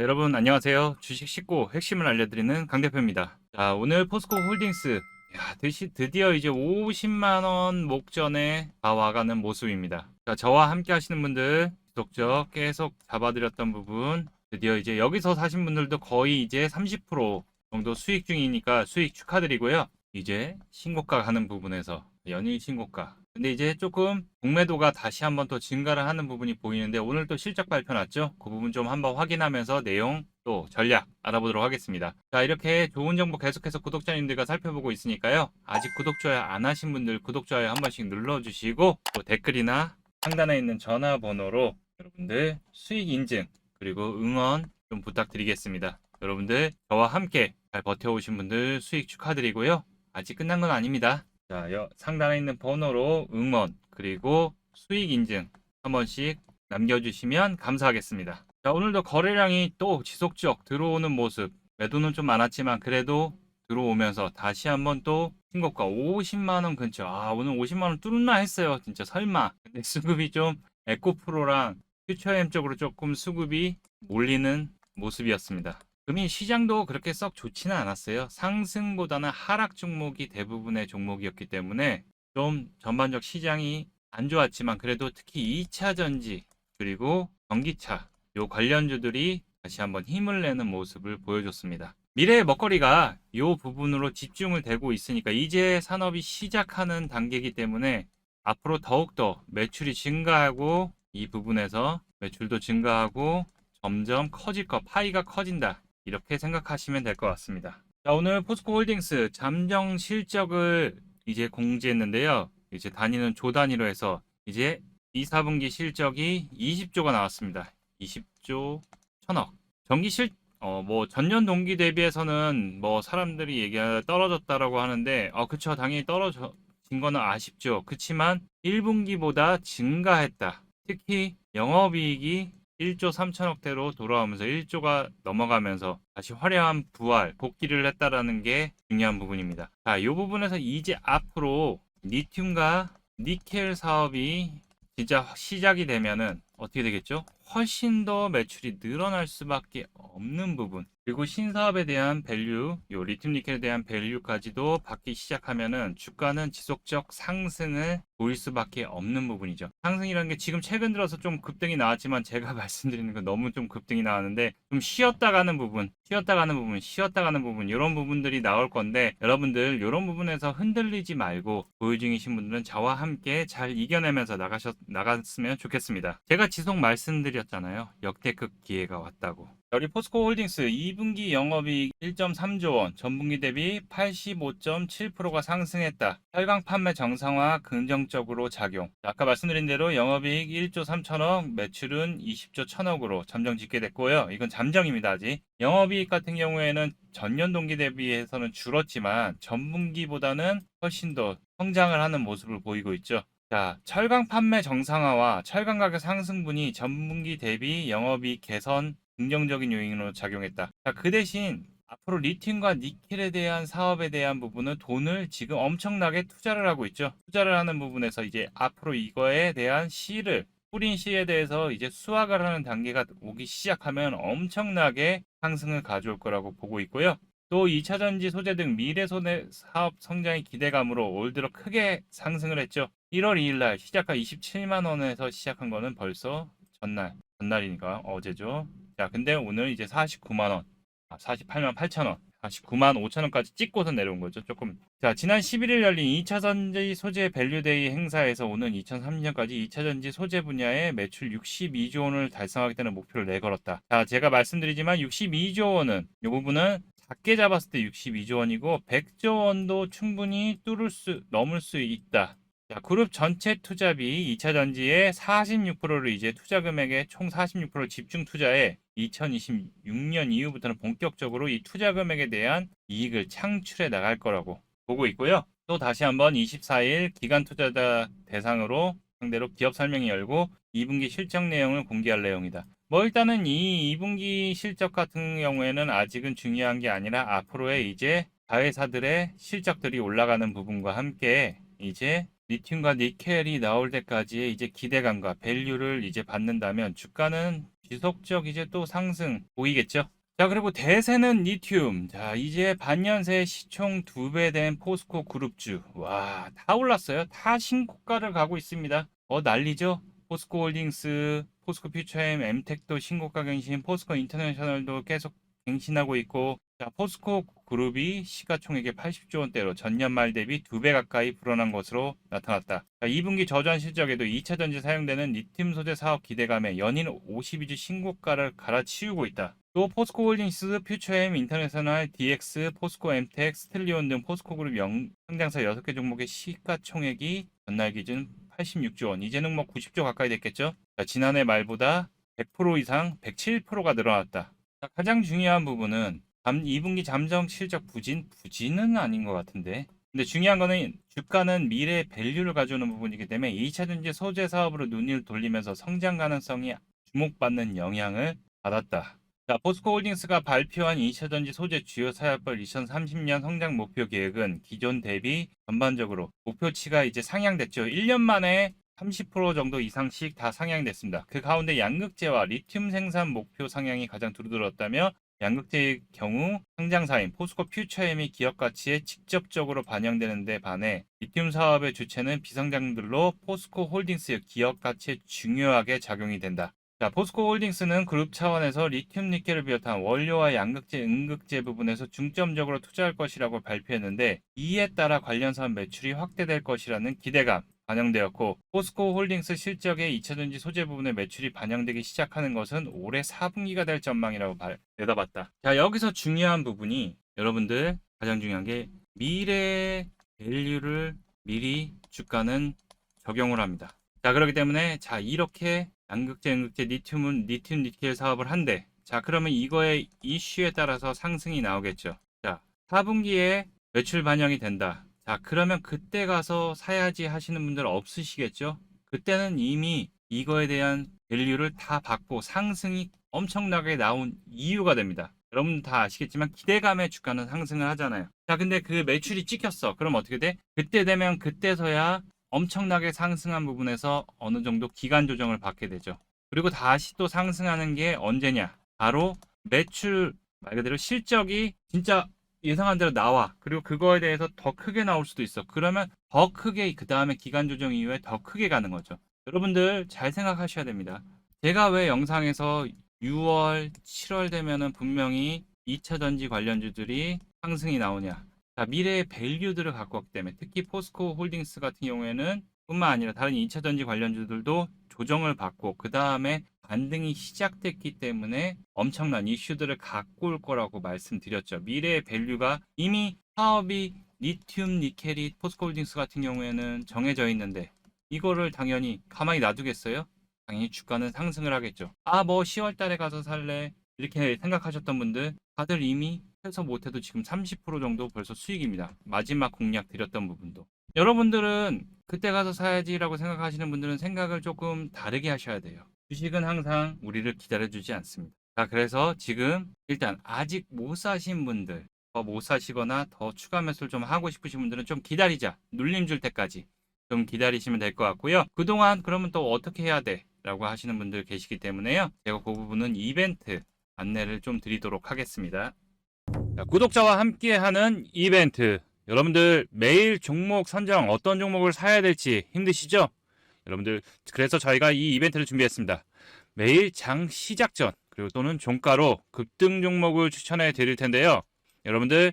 자, 여러분 안녕하세요. 주식 쉽고 핵심을 알려드리는 강 대표입니다. 자, 오늘 포스코 홀딩스 야, 드디어 이제 50만 원 목전에 다 와가는 모습입니다. 자, 저와 함께 하시는 분들 지속적 계속 잡아드렸던 부분 드디어 이제 여기서 사신 분들도 거의 이제 30% 정도 수익 중이니까 수익 축하드리고요. 이제 신고가 가는 부분에서 연일 신고가. 근데 이제 조금 공매도가 다시 한번 더 증가를 하는 부분이 보이는데 오늘 또 실적 발표 났죠? 그 부분 좀 한번 확인하면서 내용 또 전략 알아보도록 하겠습니다. 자, 이렇게 좋은 정보 계속해서 구독자님들과 살펴보고 있으니까요. 아직 구독, 좋아요 안 하신 분들 구독, 좋아요 한 번씩 눌러주시고 또 댓글이나 상단에 있는 전화번호로 여러분들 수익 인증 그리고 응원 좀 부탁드리겠습니다. 여러분들 저와 함께 잘 버텨오신 분들 수익 축하드리고요. 아직 끝난 건 아닙니다. 자, 여, 상단에 있는 번호로 응원 그리고 수익 인증 한 번씩 남겨주시면 감사하겠습니다. 자, 오늘도 거래량이 또 지속적 들어오는 모습. 매도는 좀 많았지만 그래도 들어오면서 다시 한번 또 신고가 50만 원 근처. 아, 오늘 50만 원 뚫나 했어요. 진짜 설마. 근데 수급이 좀 에코프로랑 퓨처엠 쪽으로 조금 수급이 몰리는 모습이었습니다. 금이 시장도 그렇게 썩 좋지는 않았어요. 상승보다는 하락 종목이 대부분의 종목이었기 때문에 좀 전반적 시장이 안 좋았지만 그래도 특히 2차 전지 그리고 전기차 요 관련주들이 다시 한번 힘을 내는 모습을 보여줬습니다. 미래의 먹거리가 요 부분으로 집중을 되고 있으니까 이제 산업이 시작하는 단계이기 때문에 앞으로 더욱더 매출이 증가하고 이 부분에서 매출도 증가하고 점점 커질 것, 파이가 커진다. 이렇게 생각하시면 될 것 같습니다. 자, 오늘 포스코 홀딩스 잠정 실적을 이제 공지했는데요. 이제 단위는 조 단위로 해서 이제 2, 4분기 실적이 20조가 나왔습니다. 20조 1000억. 전기 실, 어, 뭐, 전년 동기 대비해서는 뭐, 사람들이 얘기하 떨어졌다라고 하는데, 어, 그쵸. 당연히 떨어진 거는 아쉽죠. 그치만 1분기보다 증가했다. 특히 영업이익이 1조 3천억 대로 돌아오면서 1조가 넘어가면서 다시 화려한 부활, 복귀를 했다라는 게 중요한 부분입니다. 자, 이 부분에서 이제 앞으로 리튬과 니켈 사업이 진짜 시작이 되면은 어떻게 되겠죠? 훨씬 더 매출이 늘어날 수밖에 없는 부분. 그리고 신사업에 대한 밸류, 요 리튬 니켈에 대한 밸류까지도 받기 시작하면은 주가는 지속적 상승을 보일 수밖에 없는 부분이죠. 상승이라는 게 지금 최근 들어서 좀 급등이 나왔지만 제가 말씀드리는 건 너무 좀 급등이 나왔는데 좀 쉬었다 가는 부분, 쉬었다 가는 부분, 쉬었다 가는 부분 이런 부분들이 나올 건데 여러분들 이런 부분에서 흔들리지 말고 보유 중이신 분들은 저와 함께 잘 이겨내면서 나가셨 나갔으면 좋겠습니다. 제가 지속 말씀드 렸잖아요. 역대급 기회가 왔다고. 우리 포스코 홀딩스 2분기 영업이익 1.3조 원, 전분기 대비 85.7%가 상승했다. 혈강 판매 정상화 긍정적으로 작용. 아까 말씀드린 대로 영업이익 1조 3천억, 매출은 20조 1천억으로 잠정 집계됐고요. 이건 잠정입니다, 아직. 영업이익 같은 경우에는 전년 동기 대비해서는 줄었지만 전분기보다는 훨씬 더 성장을 하는 모습을 보이고 있죠. 자, 철강 판매 정상화와 철강 가격 상승분이 전분기 대비 영업이익 개선 긍정적인 요인으로 작용했다. 자, 그 대신 앞으로 리튬과 니켈에 대한 사업에 대한 부분은 돈을 지금 엄청나게 투자를 하고 있죠. 투자를 하는 부분에서 이제 앞으로 이거에 대한 씨를 뿌린 씨에 대해서 이제 수확을 하는 단계가 오기 시작하면 엄청나게 상승을 가져올 거라고 보고 있고요. 또 2차 전지 소재 등 미래 소재 사업 성장의 기대감으로 올 들어 크게 상승을 했죠. 1월 2일 날 시작가 27만 원에서 시작한 거는 벌써 전날, 전날이니까 어제죠. 자, 근데 오늘 이제 49만 원, 아, 48만 8천 원, 49만 5천 원까지 찍고서 내려온 거죠. 조금. 자, 지난 11일 열린 2차 전지 소재 밸류데이 행사에서 오는 2030년까지 2차 전지 소재 분야의 매출 62조 원을 달성하겠다는 목표를 내걸었다. 자, 제가 말씀드리지만 62조 원은 이 부분은 작게 잡았을 때 62조 원이고 100조 원도 충분히 뚫을 수 넘을 수 있다. 자, 그룹 전체 투자비 2차 전지의 46%를 이제 투자 금액의 총 46%를 집중 투자해 2026년 이후부터는 본격적으로 이 투자 금액에 대한 이익을 창출해 나갈 거라고 보고 있고요. 또 다시 한번 24일 기간 투자자 대상으로 상대로 기업 설명이 열고 2분기 실적 내용을 공개할 내용이다. 뭐 일단은 이 2분기 실적 같은 경우에는 아직은 중요한 게 아니라 앞으로의 이제 자회사들의 실적들이 올라가는 부분과 함께 이제 리튬과 니켈이 나올 때까지의 이제 기대감과 밸류를 이제 받는다면 주가는 지속적 이제 또 상승 보이겠죠. 자 그리고 대세는 리튬. 자 이제 반년새 시총 두 배 된 포스코 그룹주. 와 다 올랐어요. 다 신고가를 가고 있습니다. 어 난리죠. 포스코 홀딩스, 포스코 퓨처엠, 엠텍도 신고가 갱신, 포스코 인터내셔널도 계속 갱신하고 있고 자, 포스코 그룹이 시가총액의 80조 원대로 전년 말 대비 두배 가까이 불어난 것으로 나타났다. 자, 2분기 저전 실적에도 2차 전지 사용되는 리튬 소재 사업 기대감에 연일 52주 신고가를 갈아치우고 있다. 또 포스코 홀딩스, 퓨처엠, 인터내셔널, DX, 포스코 엠텍, 스텔리온 등 포스코 그룹 영, 상장사 6개 종목의 시가총액이 전날 기준 86조 원, 이제는 뭐 90조 가까이 됐겠죠. 자, 지난해 말보다 100% 이상 107%가 늘어났다. 자, 가장 중요한 부분은 잠, 2분기 잠정 실적 부진, 부진은 아닌 것 같은데. 근데 중요한 거는 주가는 미래 밸류를 가져오는 부분이기 때문에 2차 전지 소재 사업으로 눈을 돌리면서 성장 가능성이 주목받는 영향을 받았다. 자, 포스코 홀딩스가 발표한 2차 전지 소재 주요 사업별 2030년 성장 목표 계획은 기존 대비 전반적으로 목표치가 이제 상향됐죠. 1년 만에 30% 정도 이상씩 다 상향됐습니다. 그 가운데 양극재와 리튬 생산 목표 상향이 가장 두드러졌다며 양극재의 경우 상장사인 포스코 퓨처엠이 기업 가치에 직접적으로 반영되는 데 반해 리튬 사업의 주체는 비성장들로 포스코 홀딩스의 기업 가치에 중요하게 작용이 된다. 자, 포스코 홀딩스는 그룹 차원에서 리튬 니켈을 비롯한 원료와 양극재, 음극재 부분에서 중점적으로 투자할 것이라고 발표했는데 이에 따라 관련 사업 매출이 확대될 것이라는 기대감 반영되었고 포스코 홀딩스 실적의 2차전지 소재 부분의 매출이 반영되기 시작하는 것은 올해 4분기가 될 전망이라고 발- 내다봤다. 자 여기서 중요한 부분이 여러분들 가장 중요한 게 미래 밸류를 미리 주가는 적용을 합니다. 자 그렇기 때문에 자 이렇게 양극재, 음극재, 리튬은 리튬 니켈 사업을 한대. 자 그러면 이거의 이슈에 따라서 상승이 나오겠죠. 자 4분기에 매출 반영이 된다. 자, 그러면 그때 가서 사야지 하시는 분들 없으시겠죠? 그때는 이미 이거에 대한 밸류를 다 받고 상승이 엄청나게 나온 이유가 됩니다. 여러분 다 아시겠지만 기대감에 주가는 상승을 하잖아요. 자, 근데 그 매출이 찍혔어. 그럼 어떻게 돼? 그때 되면 그때서야 엄청나게 상승한 부분에서 어느 정도 기간 조정을 받게 되죠. 그리고 다시 또 상승하는 게 언제냐? 바로 매출 말 그대로 실적이 진짜 예상한 대로 나와. 그리고 그거에 대해서 더 크게 나올 수도 있어. 그러면 더 크게 그 다음에 기간 조정 이후에 더 크게 가는 거죠. 여러분들 잘 생각하셔야 됩니다. 제가 왜 영상에서 6월, 7월 되면은 분명히 2차 전지 관련주들이 상승이 나오냐. 자, 미래의 밸류들을 갖고 왔기 때문에 특히 포스코 홀딩스 같은 경우에는 뿐만 아니라 다른 2차 전지 관련주들도 조정을 받고 그 다음에 반등이 시작됐기 때문에 엄청난 이슈들을 갖고 올 거라고 말씀드렸죠. 미래의 밸류가 이미 사업이 리튬, 니켈이 포스코홀딩스 같은 경우에는 정해져 있는데 이거를 당연히 가만히 놔두겠어요? 당연히 주가는 상승을 하겠죠. 아, 뭐 10월 달에 가서 살래. 이렇게 생각하셨던 분들 다들 이미 해서 못해도 지금 30% 정도 벌써 수익입니다. 마지막 공략 드렸던 부분도. 여러분들은 그때 가서 사야지라고 생각하시는 분들은 생각을 조금 다르게 하셔야 돼요. 주식은 항상 우리를 기다려주지 않습니다. 자, 그래서 지금 일단 아직 못 사신 분들, 더 못 사시거나 더 추가 매수를 좀 하고 싶으신 분들은 좀 기다리자. 눌림 줄 때까지 좀 기다리시면 될 것 같고요. 그동안 그러면 또 어떻게 해야 돼? 라고 하시는 분들 계시기 때문에요. 제가 그 부분은 이벤트 안내를 좀 드리도록 하겠습니다. 자, 구독자와 함께 하는 이벤트. 여러분들 매일 종목 선정 어떤 종목을 사야 될지 힘드시죠? 여러분들 그래서 저희가 이 이벤트를 준비했습니다. 매일 장 시작 전 그리고 또는 종가로 급등 종목을 추천해 드릴 텐데요. 여러분들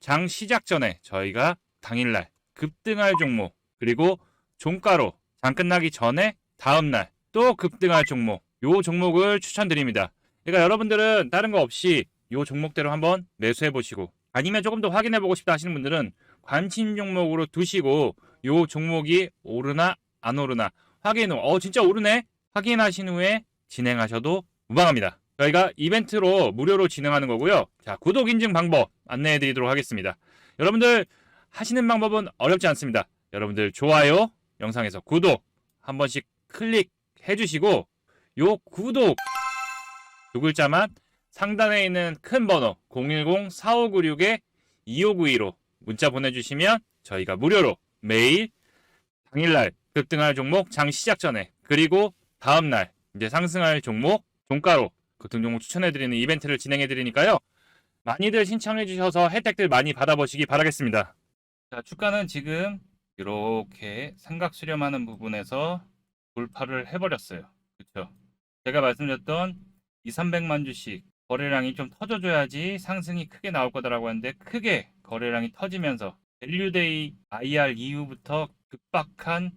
장 시작 전에 저희가 당일날 급등할 종목 그리고 종가로 장 끝나기 전에 다음날 또 급등할 종목 요 종목을 추천드립니다. 그러니까 여러분들은 다른 거 없이 요 종목대로 한번 매수해 보시고 아니면 조금 더 확인해 보고 싶다 하시는 분들은 관심 종목으로 두시고 요 종목이 오르나 안 오르나 확인 후, 어 진짜 오르네 확인하신 후에 진행하셔도 무방합니다. 저희가 이벤트로 무료로 진행하는 거고요. 자 구독 인증 방법 안내해 드리도록 하겠습니다. 여러분들 하시는 방법은 어렵지 않습니다. 여러분들 좋아요 영상에서 구독 한 번씩 클릭해 주시고 요 구독 두 글자만 상단에 있는 큰 번호 010-4596-2592로 문자 보내주시면 저희가 무료로 매일 당일날 급등할 종목 장 시작 전에 그리고 다음날 이제 상승할 종목 종가로 그 등종목 추천해드리는 이벤트를 진행해드리니까요. 많이들 신청해주셔서 혜택들 많이 받아보시기 바라겠습니다. 자, 주가는 지금 이렇게 삼각 수렴하는 부분에서 돌파를 해버렸어요. 그렇죠? 제가 말씀드렸던 2, 300만 주씩 거래량이 좀 터져줘야지 상승이 크게 나올 거다라고 하는데 크게 거래량이 터지면서 밸류데이 IR 이후부터 급박한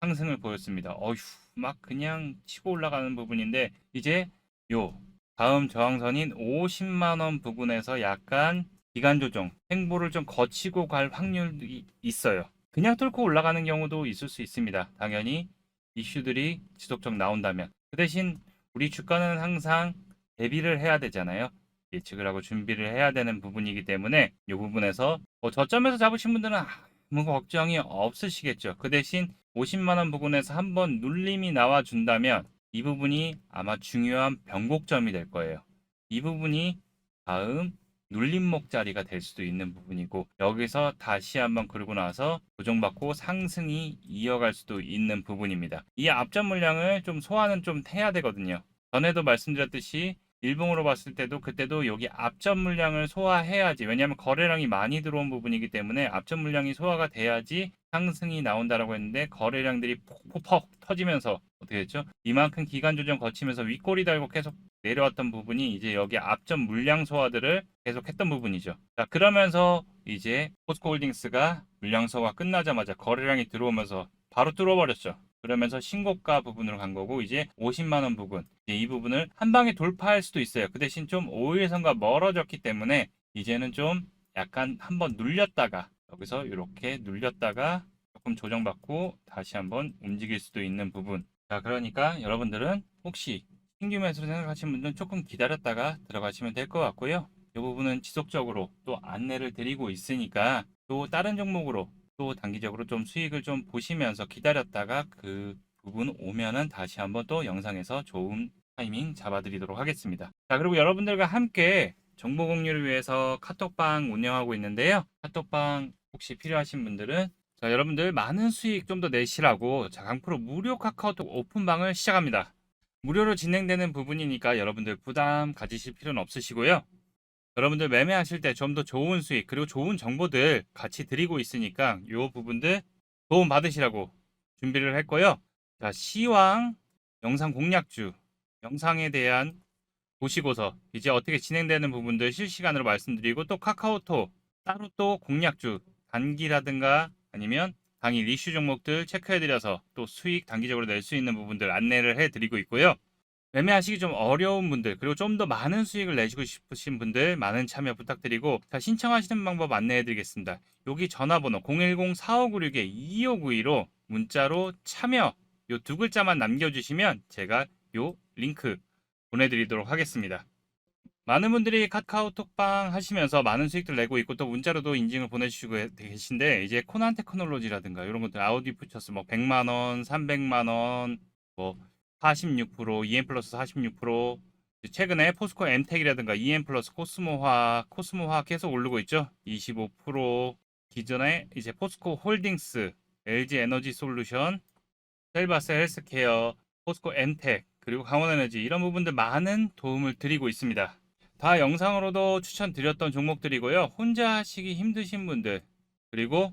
상승을 보였습니다. 어휴, 막 그냥 치고 올라가는 부분인데 이제 요 다음 저항선인 50만 원 부근에서 약간 기간 조정, 행보를 좀 거치고 갈 확률이 있어요. 그냥 뚫고 올라가는 경우도 있을 수 있습니다. 당연히 이슈들이 지속적 나온다면. 그 대신 우리 주가는 항상 대비를 해야 되잖아요. 예측을 하고 준비를 해야 되는 부분이기 때문에 이 부분에서 뭐 저점에서 잡으신 분들은 아무 걱정이 없으시겠죠. 그 대신 50만 원 부분에서 한번 눌림이 나와 준다면 이 부분이 아마 중요한 변곡점이 될 거예요. 이 부분이 다음 눌림목 자리가 될 수도 있는 부분이고 여기서 다시 한번 그러고 나서 조정받고 상승이 이어갈 수도 있는 부분입니다. 이 앞전 물량을 좀 소화는 좀 해야 되거든요. 전에도 말씀드렸듯이 일봉으로 봤을 때도 그때도 여기 앞전 물량을 소화해야지 왜냐하면 거래량이 많이 들어온 부분이기 때문에 앞전 물량이 소화가 돼야지 상승이 나온다라고 했는데 거래량들이 폭폭폭 터지면서 어떻게 됐죠? 이만큼 기간 조정 거치면서 윗꼬리 달고 계속 내려왔던 부분이 이제 여기 앞전 물량 소화들을 계속 했던 부분이죠. 자, 그러면서 이제 포스코홀딩스가 물량 소화 끝나자마자 거래량이 들어오면서 바로 뚫어버렸죠. 그러면서 신고가 부분으로 간 거고 이제 50만 원 부분 이제 이 부분을 한 방에 돌파할 수도 있어요. 그 대신 좀 5일선과 멀어졌기 때문에 이제는 좀 약간 한번 눌렸다가 여기서 이렇게 눌렸다가 조금 조정받고 다시 한번 움직일 수도 있는 부분. 자, 그러니까 여러분들은 혹시 신규 매수를 생각하시는 분들은 조금 기다렸다가 들어가시면 될 것 같고요. 이 부분은 지속적으로 또 안내를 드리고 있으니까 또 다른 종목으로 또 단기적으로 좀 수익을 좀 보시면서 기다렸다가 그 부분 오면은 다시 한번 또 영상에서 좋은 타이밍 잡아드리도록 하겠습니다. 자, 그리고 여러분들과 함께 정보 공유를 위해서 카톡방 운영하고 있는데요. 카톡방 혹시 필요하신 분들은 자, 여러분들 많은 수익 좀 더 내시라고 자, 강프로 무료 카카오톡 오픈방을 시작합니다. 무료로 진행되는 부분이니까 여러분들 부담 가지실 필요는 없으시고요. 여러분들 매매하실 때 좀 더 좋은 수익 그리고 좋은 정보들 같이 드리고 있으니까 요 부분들 도움 받으시라고 준비를 했고요. 자, 시황 영상 공략주 영상에 대한 보시고서 이제 어떻게 진행되는 부분들 실시간으로 말씀드리고 또 카카오톡 따로 또 공략주 단기라든가 아니면 당일 이슈 종목들 체크해드려서 또 수익 단기적으로 낼 수 있는 부분들 안내를 해드리고 있고요. 매매하시기 좀 어려운 분들 그리고 좀 더 많은 수익을 내시고 싶으신 분들 많은 참여 부탁드리고 자 신청하시는 방법 안내해드리겠습니다. 여기 전화번호 010-4596-2592로 문자로 참여 요 두 글자만 남겨주시면 제가 요 링크 보내드리도록 하겠습니다. 많은 분들이 카카오톡방 하시면서 많은 수익들 내고 있고 또 문자로도 인증을 보내주시고 계신데 이제 코난 테크놀로지라든가 이런 것들 아우디 퓨처스 뭐 100만 원, 300만 원, 뭐 46%, EM 플러스 46%, 최근에 포스코 엠텍이라든가 EM 플러스 코스모화, 코스모화 계속 오르고 있죠. 25%, 기존에 이제 포스코 홀딩스, LG 에너지 솔루션, 셀바스 헬스케어, 포스코 엠텍, 그리고 강원에너지 이런 부분들 많은 도움을 드리고 있습니다. 다 영상으로도 추천드렸던 종목들이고요. 혼자 하시기 힘드신 분들, 그리고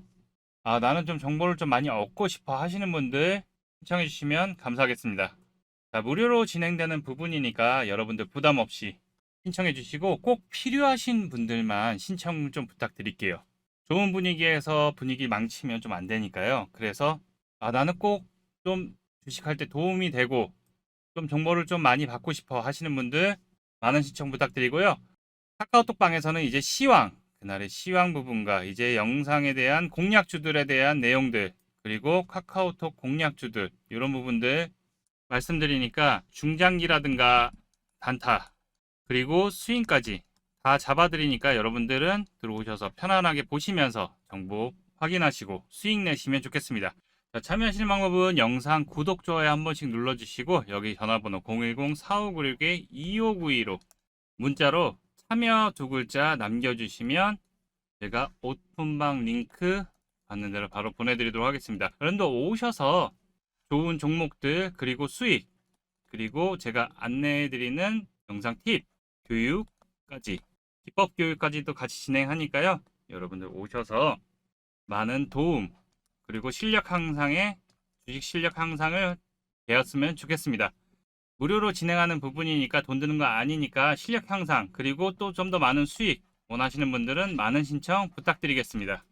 아, 나는 좀 정보를 좀 많이 얻고 싶어 하시는 분들 신청해 주시면 감사하겠습니다. 자, 무료로 진행되는 부분이니까 여러분들 부담 없이 신청해 주시고 꼭 필요하신 분들만 신청 좀 부탁드릴게요. 좋은 분위기에서 분위기 망치면 좀 안 되니까요. 그래서 아, 나는 꼭 좀 주식할 때 도움이 되고 좀 정보를 좀 많이 받고 싶어 하시는 분들 많은 신청 부탁드리고요. 카카오톡 방에서는 이제 시황, 그날의 시황 부분과 이제 영상에 대한 공략주들에 대한 내용들, 그리고 카카오톡 공략주들, 이런 부분들 말씀드리니까 중장기라든가 단타, 그리고 스윙까지 다 잡아드리니까 여러분들은 들어오셔서 편안하게 보시면서 정보 확인하시고 수익 내시면 좋겠습니다. 자, 참여하시는 방법은 영상 구독, 좋아요 한 번씩 눌러주시고 여기 전화번호 010-4596-2592로 문자로 참여 두 글자 남겨주시면 제가 오픈방 링크 받는 대로 바로 보내드리도록 하겠습니다. 여러분들 오셔서 좋은 종목들 그리고 수익 그리고 제가 안내해드리는 영상 팁, 교육까지, 기법 교육까지도 같이 진행하니까요. 여러분들 오셔서 많은 도움, 그리고 실력 향상에 주식 실력 향상을 되었으면 좋겠습니다. 무료로 진행하는 부분이니까 돈 드는 거 아니니까 실력 향상, 그리고 또 좀 더 많은 수익 원하시는 분들은 많은 신청 부탁드리겠습니다.